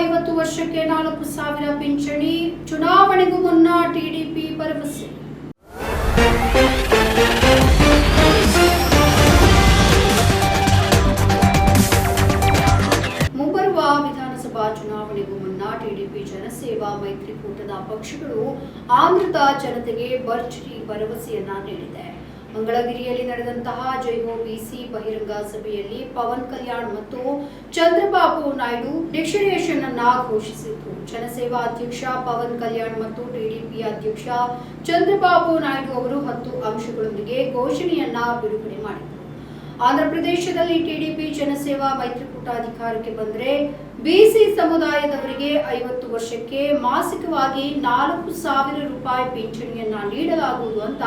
ಐವತ್ತು ವರ್ಷಕ್ಕೆ ನಾಲ್ಕು ಸಾವಿರ ಪಿಂಚಣಿ ಚುನಾವಣೆಗೂ ಮುನ್ನ ಟಿಡಿಪಿ ಭರವಸೆ. ಮುಂಬರುವ ವಿಧಾನಸಭಾ ಚುನಾವಣೆಗೂ ಮುನ್ನ ಟಿಡಿಪಿ ಜನಸೇವಾ ಮೈತ್ರಿಕೂಟದ ಪಕ್ಷಗಳು ಆಂಧ್ರದ ಜನತೆಗೆ ಭರ್ಜರಿ ಭರವಸೆಯನ್ನ ನೀಡಿದೆ. ಮಂಗಳಗಿರಿಯಲ್ಲಿ ನಡೆದಂತಹ ಜೈವೋ ಬಿಸಿ ಬಹಿರಂಗ ಸಭೆಯಲ್ಲಿ ಪವನ್ ಕಲ್ಯಾಣ್ ಮತ್ತು ಚಂದ್ರಬಾಬು ನಾಯ್ಡು ಡಿಕ್ಷನೇಷನ್ ಅನ್ನ ಘೋಷಿಸಿತು ಜನಸೇವಾ ಅಧ್ಯಕ್ಷ ಪವನ್ ಕಲ್ಯಾಣ್ ಮತ್ತು ಟಿಡಿಪಿ ಅಧ್ಯಕ್ಷ ಚಂದ್ರಬಾಬು ನಾಯ್ಡು ಅವರು ಹತ್ತು ಅಂಶಗಳೊಂದಿಗೆ ಘೋಷಣೆಯನ್ನ ಬಿಡುಗಡೆ ಮಾಡಿದರು. ಆಂಧ್ರಪ್ರದೇಶದಲ್ಲಿ ಟಿಡಿಪಿ ಜನಸೇವಾ ಮೈತ್ರಿಕೂಟ ಅಧಿಕಾರಕ್ಕೆ ಬಂದರೆ ಬಿಸಿ ಸಮುದಾಯದವರಿಗೆ ಐವತ್ತು ವರ್ಷಕ್ಕೆ ಮಾಸಿಕವಾಗಿ ನಾಲ್ಕು ಸಾವಿರ ರೂಪಾಯಿ ಪಿಂಚಣಿಯನ್ನ ನೀಡಲಾಗುವುದು ಅಂತ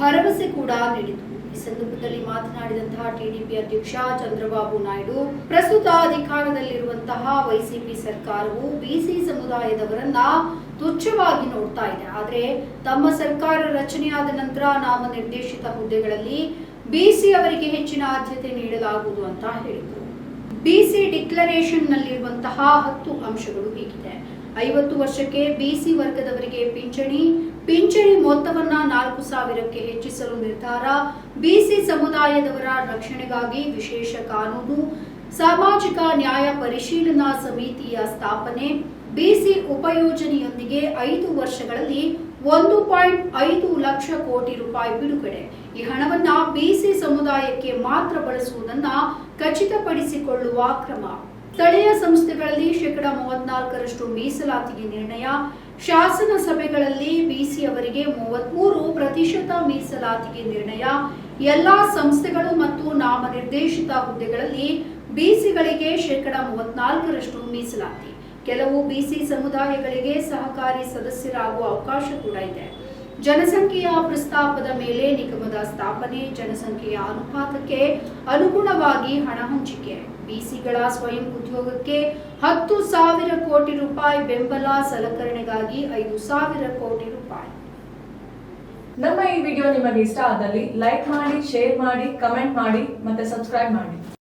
ಭರವಸೆ ಕೂಡ ನೀಡಿತು. ಈ ಸಂದರ್ಭದಲ್ಲಿ ಮಾತನಾಡಿದಂತಹ ಟಿಡಿಪಿ ಅಧ್ಯಕ್ಷ ಚಂದ್ರಬಾಬು ನಾಯ್ಡು, ಪ್ರಸ್ತುತ ಅಧಿಕಾರದಲ್ಲಿರುವಂತಹ ವೈಸಿಪಿ ಸರ್ಕಾರವು ಬಿಸಿ ಸಮುದಾಯದವರನ್ನ ತುಚ್ಛವಾಗಿ ನೋಡ್ತಾ ಇದೆ. ಆದರೆ ತಮ್ಮ ಸರ್ಕಾರ ರಚನೆಯಾದ ನಂತರ ನಾಮನಿರ್ದೇಶಿತ ಹುದ್ದೆಗಳಲ್ಲಿ ಬಿಸಿ ಅವರಿಗೆ ಹೆಚ್ಚಿನ ಆದ್ಯತೆ ನೀಡಲಾಗುವುದು ಅಂತ ಹೇಳಿದರು. ಬಿಸಿ ಡಿಕ್ಲರೇಷನ್ ನಲ್ಲಿರುವಂತಹ ಹತ್ತು ಅಂಶಗಳು ಹೀಗಿದೆ. ಐವತ್ತು ವರ್ಷಕ್ಕೆ ಬಿಸಿ ವರ್ಗದವರಿಗೆ ಪಿಂಚಣಿ ಪಿಂಚಣಿ ಮೊತ್ತವನ್ನ ನಾಲ್ಕು ಸಾವಿರಕ್ಕೆ ಹೆಚ್ಚಿಸಲು ನಿರ್ಧಾರ, ಬಿಸಿ ಸಮುದಾಯದವರ ರಕ್ಷಣೆಗಾಗಿ ವಿಶೇಷ ಕಾನೂನು, ಸಾಮಾಜಿಕ ನ್ಯಾಯ ಪರಿಶೀಲನಾ ಸಮಿತಿಯ ಸ್ಥಾಪನೆ, ಬಿಸಿ ಉಪಯೋಜನೆಯೊಂದಿಗೆ ಐದು ವರ್ಷಗಳಲ್ಲಿ ಒಂದು ಪಾಯಿಂಟ್ ಐದು ಲಕ್ಷ ಕೋಟಿ ರೂಪಾಯಿ ಬಿಡುಗಡೆ. ಈ ಹಣವನ್ನ ಬಿಸಿ ಸಮುದಾಯಕ್ಕೆ ಮಾತ್ರ ಬಳಸುವುದನ್ನ ಖಚಿತಪಡಿಸಿಕೊಳ್ಳುವ ಕ್ರಮ. ಸ್ಥಳೀಯ ಸಂಸ್ಥೆಗಳಲ್ಲಿ ಶೇಕಡ ಮೂವತ್ನಾಲ್ಕರಷ್ಟು ಮೀಸಲಾತಿಗೆ ನಿರ್ಣಯ. ಶಾಸನ ಸಭೆಗಳಲ್ಲಿ ಬಿಸಿ ಅವರಿಗೆ ಮೂವತ್ಮೂರು ಪ್ರತಿಶತ ಮೀಸಲಾತಿಗೆ ನಿರ್ಣಯ. ಎಲ್ಲಾ ಸಂಸ್ಥೆಗಳು ಮತ್ತು ನಾಮನಿರ್ದೇಶಿತ ಹುದ್ದೆಗಳಲ್ಲಿ ಬಿಸಿಗಳಿಗೆ ಶೇಕಡ ಮೂವತ್ನಾಲ್ಕರಷ್ಟು ಮೀಸಲಾತಿ. ಕೆಲವು ಬಿಸಿ ಸಮುದಾಯಗಳಿಗೆ ಸಹಕಾರಿ ಸದಸ್ಯರಾಗುವ ಅವಕಾಶ ಕೂಡ ಇದೆ. ಜನಸಂಖ್ಯೆಯ ಪ್ರಸ್ತಾಪದ ಮೇಲೆ ನಿಗಮದ ಸ್ಥಾಪನೆ, ಜನಸಂಖ್ಯೆಯ ಅನುಪಾತಕ್ಕೆ ಅನುಗುಣವಾಗಿ ಹಣ ಹಂಚಿಕೆ. ಬಿಸಿಗಳ ಸ್ವಯಂ ಉದ್ಯೋಗಕ್ಕೆ ಹತ್ತು ಸಾವಿರ ಕೋಟಿ ರೂಪಾಯಿ ಬೆಂಬಲ ಸಲಕರಣೆಗಾಗಿ ಐದು ಸಾವಿರ ಕೋಟಿ ರೂಪಾಯಿ. ನಮ್ಮ ಈ ವಿಡಿಯೋ ನಿಮಗೆ ಇಷ್ಟ ಆದಲ್ಲಿ ಲೈಕ್ ಮಾಡಿ, ಶೇರ್ ಮಾಡಿ, ಕಮೆಂಟ್ ಮಾಡಿ ಮತ್ತೆ ಸಬ್ಸ್ಕ್ರೈಬ್ ಮಾಡಿ.